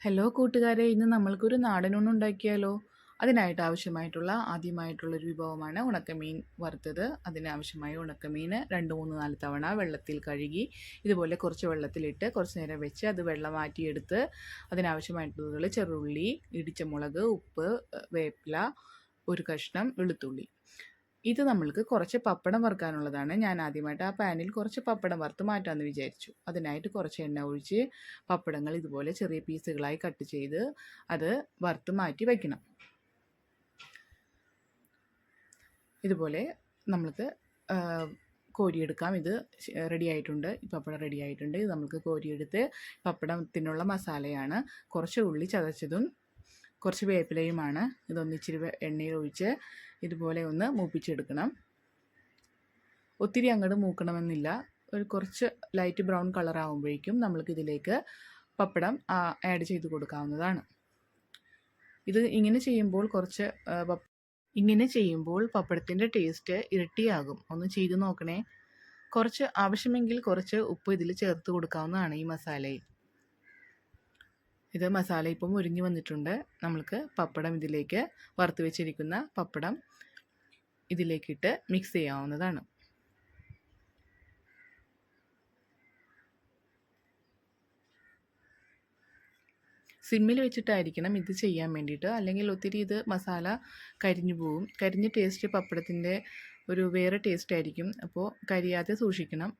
Hello കൂട്ടുകാരെ ഇന്ന് നമ്മൾക്കൊരു നാടൻ ഊണ് ഉണ്ടാക്കിയാലോ? അതിനായിട്ട് ആവശ്യമായിട്ടുള്ള ആദ്യമായിട്ടുള്ളൊരു വിഭവമാണ് ഉണക്കമീൻ വറുത്തത്. അതിനാവശ്യമായ ഉണക്കമീൻ രണ്ട് മൂന്ന് നാല് തവണ വെള്ളത്തിൽ കഴുകി ഇതുപോലെ കുറച്ച് വെള്ളത്തിലിട്ട് കുറച്ച് നേരം വെച്ച് അത് വെള്ളം മാറ്റിയെടുത്ത് അതിനാവശ്യമായിട്ടുള്ള ചെറുള്ളി ഇടിച്ച മുളക് ഉപ്പ് വേപ്പില ഒരു കഷ്ണം വെളുത്തുള്ളി. ഇത് നമ്മൾക്ക് കുറച്ച് പപ്പടം വറുക്കാനുള്ളതാണ്. ഞാൻ ആദ്യമായിട്ട് ആ പാനിൽ കുറച്ച് പപ്പടം വറുത്ത് മാറ്റാമെന്ന് വിചാരിച്ചു. അതിനായിട്ട് കുറച്ച് എണ്ണ ഒഴിച്ച് പപ്പടങ്ങൾ ഇതുപോലെ ചെറിയ പീസുകളായി കട്ട് ചെയ്ത് അത് വറുത്ത് മാറ്റി വയ്ക്കണം ഇതുപോലെ നമ്മൾക്ക് കോരിയെടുക്കാം. ഇത് റെഡി ആയിട്ടുണ്ട്. പപ്പടം റെഡി ആയിട്ടുണ്ട്. ഇത് നമുക്ക് കോരിയെടുത്ത് പപ്പടത്തിനുള്ള മസാലയാണ്. കുറച്ച് ഉള്ളി ചതച്ചതും കുറച്ച് വേപ്പിലയുമാണ്. ഇതൊന്നിച്ചിരി എണ്ണയിൽ ഒഴിച്ച് ഇതുപോലെ ഒന്ന് മൂപ്പിച്ചെടുക്കണം. ഒത്തിരി അങ്ങോട്ട് മൂക്കണമെന്നില്ല. ഒരു കുറച്ച് ലൈറ്റ് ബ്രൗൺ കളർ ആകുമ്പോഴേക്കും നമ്മൾക്ക് ഇതിലേക്ക് പപ്പടം ആഡ് ചെയ്ത് കൊടുക്കാവുന്നതാണ്. ഇത് ഇങ്ങനെ ചെയ്യുമ്പോൾ കുറച്ച് ഇങ്ങനെ ചെയ്യുമ്പോൾ പപ്പടത്തിന്റെ ടേസ്റ്റ് ഇരട്ടിയാകും. ഒന്ന് ചെയ്ത് നോക്കണേ. കുറച്ച് ആവശ്യമെങ്കിൽ കുറച്ച് ഉപ്പ് ഇതിൽ ചേർത്ത് കൊടുക്കാവുന്നതാണ് ഈ മസാലയിൽ. ഇത് മസാല ഇപ്പം മുരിഞ്ഞു വന്നിട്ടുണ്ട്. നമ്മൾക്ക് പപ്പടം ഇതിലേക്ക് വറുത്ത് വെച്ചിരിക്കുന്ന പപ്പടം ഇതിലേക്കിട്ട് മിക്സ് ചെയ്യാവുന്നതാണ്. സിമ്മിൽ വെച്ചിട്ടായിരിക്കണം ഇത് ചെയ്യാൻ വേണ്ടിയിട്ട്. അല്ലെങ്കിൽ ഒത്തിരി ഇത് മസാല കരിഞ്ഞു പോവും. കരിഞ്ഞ ടേസ്റ്റ് പപ്പടത്തിന്റെ ഒരു വേറെ ടേസ്റ്റ് ആയിരിക്കും. അപ്പോൾ കരിയാതെ സൂക്ഷിക്കണം.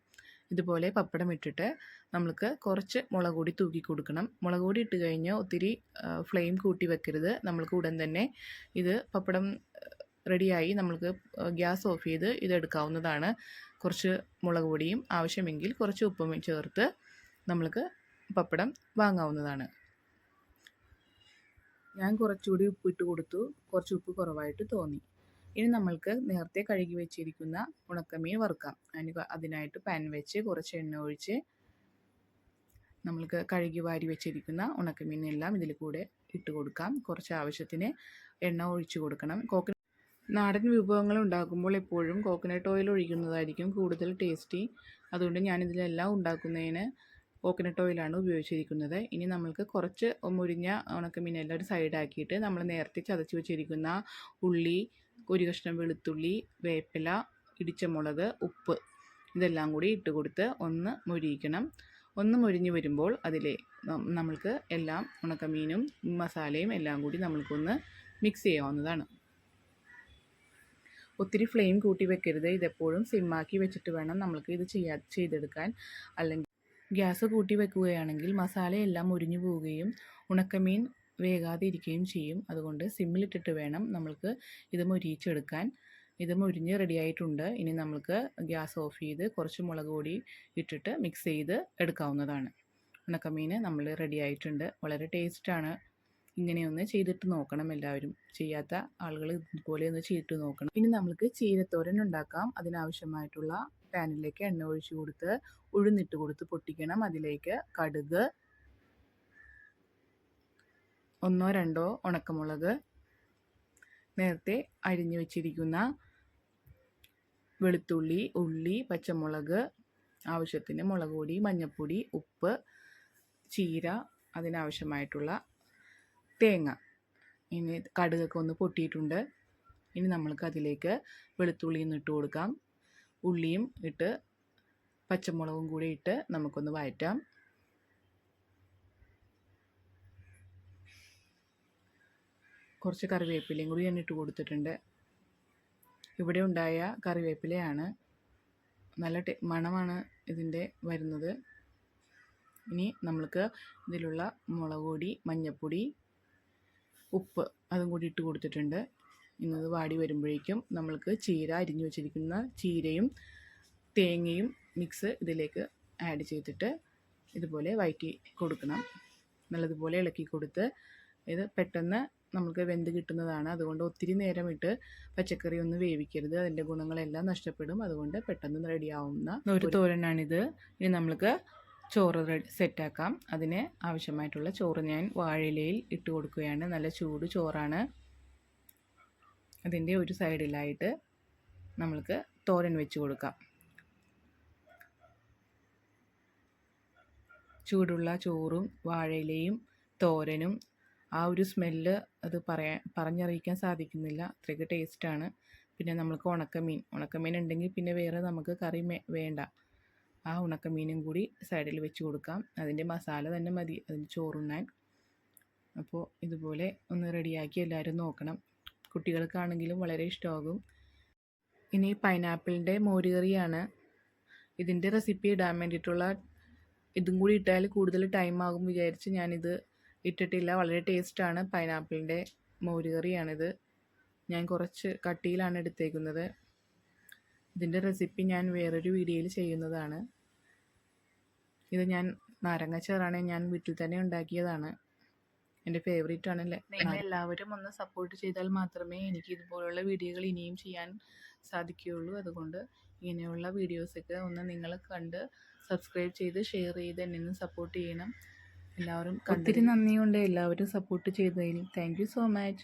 ഇതുപോലെ പപ്പടം ഇട്ടിട്ട് നമുക്ക് കുറച്ച് മുളക് പൊടി തൂക്കി കൊടുക്കണം. മുളക് പൊടി ഇട്ട് കഴിഞ്ഞാൽ ഒത്തിരി ഫ്ലെയിം കൂട്ടി വെക്കരുത്. നമ്മൾക്ക് ഉടൻ തന്നെ ഇത് പപ്പടം റെഡിയായി നമ്മൾക്ക് ഗ്യാസ് ഓഫ് ചെയ്ത് ഇതെടുക്കാവുന്നതാണ് കുറച്ച് മുളക് പൊടിയും ആവശ്യമെങ്കിൽ കുറച്ച് ഉപ്പും ചേർത്ത് നമ്മൾക്ക് പപ്പടം വാങ്ങാവുന്നതാണ്. ഞാൻ കുറച്ചുകൂടി ഉപ്പിട്ട് കൊടുത്തു. കുറച്ച് ഉപ്പ് കുറവായിട്ട് തോന്നി. ഇനി നമ്മൾക്ക് നേരത്തെ കഴുകി വെച്ചിരിക്കുന്ന ഉണക്കമീൻ വറുക്കാം. അതിന് അതിനായിട്ട് പാൻ വെച്ച് കുറച്ച് എണ്ണ ഒഴിച്ച് നമ്മൾക്ക് കഴുകി വാരി വെച്ചിരിക്കുന്ന ഉണക്കമീനെല്ലാം ഇതിൽ കൂടെ ഇട്ട് കൊടുക്കാം. കുറച്ച് ആവശ്യത്തിന് എണ്ണ ഒഴിച്ച് കൊടുക്കണം. കോക്കനട്ട് നാടൻ വിഭവങ്ങൾ ഉണ്ടാക്കുമ്പോൾ എപ്പോഴും കോക്കനട്ട് ഓയിൽ ഒഴിക്കുന്നതായിരിക്കും കൂടുതൽ ടേസ്റ്റി അതുകൊണ്ട് ഞാനിതിലെല്ലാം ഉണ്ടാക്കുന്നതിന് കോക്കനട്ട് ഓയിലാണ് ഉപയോഗിച്ചിരിക്കുന്നത്. ഇനി നമ്മൾക്ക് കുറച്ച് മുരിഞ്ഞ ഉണക്കമീനെല്ലാം ഒരു സൈഡാക്കിയിട്ട് നമ്മൾ നേരത്തെ ചതച്ച് വെച്ചിരിക്കുന്ന ഉള്ളി ഒരു കഷ്ണം വെളുത്തുള്ളി വേപ്പില ഇടിച്ച മുളക് ഉപ്പ് ഇതെല്ലാം കൂടി ഇട്ട് കൊടുത്ത് ഒന്ന് മുരിയിക്കണം. ഒന്ന് മൊരിഞ്ഞ് വരുമ്പോൾ അതിലെ നമ്മൾക്ക് എല്ലാം ഉണക്കമീനും മസാലയും എല്ലാം കൂടി നമ്മൾക്കൊന്ന് മിക്സ് ചെയ്യാവുന്നതാണ്. ഒത്തിരി ഫ്ലെയിം കൂട്ടി വെക്കരുത്. ഇതെപ്പോഴും സിമ്മാക്കി വെച്ചിട്ട് വേണം നമ്മൾക്ക് ഇത് ചെയ്യാ ചെയ്തെടുക്കാൻ. അല്ലെങ്കിൽ ഗ്യാസ് കൂട്ടി വെക്കുകയാണെങ്കിൽ മസാലയെല്ലാം മുരിഞ്ഞു പോവുകയും ഉണക്കമീൻ വേകാതെ ഇരിക്കുകയും ചെയ്യും. അതുകൊണ്ട് സിമ്മിലിട്ടിട്ട് വേണം നമ്മൾക്ക് ഇത് മൊരിയിച്ചെടുക്കാൻ ഇത് മുരിഞ്ഞ് റെഡിയായിട്ടുണ്ട് ഇനി നമ്മൾക്ക് ഗ്യാസ് ഓഫ് ചെയ്ത് കുറച്ച് മുളക് പൊടി ഇട്ടിട്ട് മിക്സ് ചെയ്ത് എടുക്കാവുന്നതാണ്. ഉണക്കമീൻ നമ്മൾ റെഡി ആയിട്ടുണ്ട്. വളരെ ടേസ്റ്റാണ് ഇങ്ങനെയൊന്ന് ചെയ്തിട്ട് നോക്കണം എല്ലാവരും. ചെയ്യാത്ത ആളുകൾ ഇതുപോലെ ഒന്ന് ചെയ്തിട്ട് നോക്കണം. ഇനി നമ്മൾക്ക് ചീരത്തോരൻ ഉണ്ടാക്കാം. അതിനാവശ്യമായിട്ടുള്ള പാനിലേക്ക് എണ്ണ ഒഴിച്ചു കൊടുത്ത് ഉഴുന്നിട്ട് കൊടുത്ത് പൊട്ടിക്കണം. അതിലേക്ക് കടുക് ഒന്നോ രണ്ടോ ഉണക്കമുളക് നേരത്തെ അരിഞ്ഞു വെച്ചിരിക്കുന്ന വെളുത്തുള്ളി ഉള്ളി പച്ചമുളക് ആവശ്യത്തിന് മുളക് പൊടി മഞ്ഞൾപ്പൊടി ഉപ്പ് ചീര അതിനാവശ്യമായിട്ടുള്ള തേങ്ങ. ഇനി കടുകൊക്കെ ഒന്ന് പൊട്ടിയിട്ടുണ്ട്. ഇനി നമ്മൾക്ക് അതിലേക്ക് വെളുത്തുള്ളിയും ഇട്ട് കൊടുക്കാം. ഉള്ളിയും ഇട്ട് പച്ചമുളകും കൂടി ഇട്ട് നമുക്കൊന്ന് വഴറ്റാം. കുറച്ച് കറിവേപ്പിലയും കൂടി ഞാൻ ഇട്ട് കൊടുത്തിട്ടുണ്ട്. ഇവിടെ ഉണ്ടായ കറിവേപ്പിലയാണ്. നല്ല ടെ മണമാണ് ഇതിന്റെ വരുന്നത്. ഇനി നമ്മൾക്ക് ഇതിലുള്ള മുളക് പൊടി മഞ്ഞൾപ്പൊടി ഉപ്പ് അതും കൂടി ഇട്ട് കൊടുത്തിട്ടുണ്ട്. ഇന്നത് വാടി വരുമ്പോഴേക്കും നമ്മൾക്ക് ചീര അരിഞ്ഞു വെച്ചിരിക്കുന്ന ചീരയും തേങ്ങയും മിക്സ് ഇതിലേക്ക് ആഡ് ചെയ്തിട്ട് ഇതുപോലെ വഴറ്റി കൊടുക്കണം. നല്ലതുപോലെ ഇളക്കി കൊടുത്ത് ഇത് പെട്ടെന്ന് നമുക്ക് വെന്ത് കിട്ടുന്നതാണ്. അതുകൊണ്ട് ഒത്തിരി നേരം ഇട്ട് പച്ചക്കറി ഒന്ന് വേവിക്കരുത്. അതിന്റെ ഗുണങ്ങളെല്ലാം നഷ്ടപ്പെടും. അതുകൊണ്ട് പെട്ടെന്ന് റെഡിയാവുന്ന ഒരു തോരനാണിത്. ഇനി നമുക്ക് ചോറ് റെഡി സെറ്റാക്കാം. അതിന് ആവശ്യമായിട്ടുള്ള ചോറ് ഞാൻ വാഴയിലയിൽ ഇട്ട് കൊടുക്കുകയാണ്. നല്ല ചൂട് ചോറാണ്. അതിന്റെ ഒരു സൈഡിലായിട്ട് നമ്മൾക്ക് തോരൻ വെച്ച് കൊടുക്കാം. ചൂടുള്ള ചോറും വാഴയിലയും തോരനും ആ ഒരു സ്മെല്ല് അത് പറയാൻ പറഞ്ഞറിയിക്കാൻ സാധിക്കുന്നില്ല. അത്രയ്ക്ക് ടേസ്റ്റാണ് പിന്നെ നമ്മൾക്ക് ഉണക്കമീൻ ഉണക്കമീൻ ഉണ്ടെങ്കിൽ പിന്നെ വേറെ നമുക്ക് കറി വേണ്ട. ആ ഉണക്കമീനും കൂടി സൈഡിൽ വെച്ച് കൊടുക്കാം. അതിന്റെ മസാല തന്നെ മതി അതിന് ചോറുണ്ണാൻ. അപ്പോൾ ഇതുപോലെ ഒന്ന് റെഡിയാക്കി എല്ലാവരും നോക്കണം. കുട്ടികൾക്കാണെങ്കിലും വളരെ ഇഷ്ടമാകും. ഇനി പൈനാപ്പിളിന്റെ മോരുകറിയാണ്. ഇതിന്റെ റെസിപ്പി ഇടാൻ വേണ്ടിയിട്ടുള്ള ഇതും കൂടി ഇട്ടാൽ കൂടുതൽ ടൈം ആകും വിചാരിച്ച് ഞാനിത് ഇട്ടിട്ടില്ല. വളരെ ടേസ്റ്റാണ്. പൈനാപ്പിളിന്റെ മോരുകറിയാണിത്. ഞാൻ കുറച്ച് കട്ടിയിലാണ് എടുത്തേക്കുന്നത്. ഇതിന്റെ റെസിപ്പി ഞാൻ വേറൊരു വീഡിയോയിൽ ചെയ്യുന്നതാണ്. ഇത് ഞാൻ നാരങ്ങ ചേറാണ് ഞാൻ വീട്ടിൽ തന്നെ ഉണ്ടാക്കിയതാണ്. എന്റെ ഫേവറേറ്റ് ആണ് നിങ്ങൾ എല്ലാവരും ഒന്ന് സപ്പോർട്ട് ചെയ്താൽ മാത്രമേ എനിക്ക് ഇതുപോലുള്ള വീഡിയോകൾ ഇനിയും ചെയ്യാൻ സാധിക്കുകയുള്ളൂ. അതുകൊണ്ട് ഇങ്ങനെയുള്ള വീഡിയോസൊക്കെ ഒന്ന് നിങ്ങൾ കണ്ട് സബ്സ്ക്രൈബ് ചെയ്ത് ഷെയർ ചെയ്ത് എന്നെ സപ്പോർട്ട് ചെയ്യണം. എല്ലാവരും ഒത്തിരി നന്ദിയുണ്ട്. എല്ലാവരും സപ്പോർട്ട് ചെയ്തതിന്. Thank you so much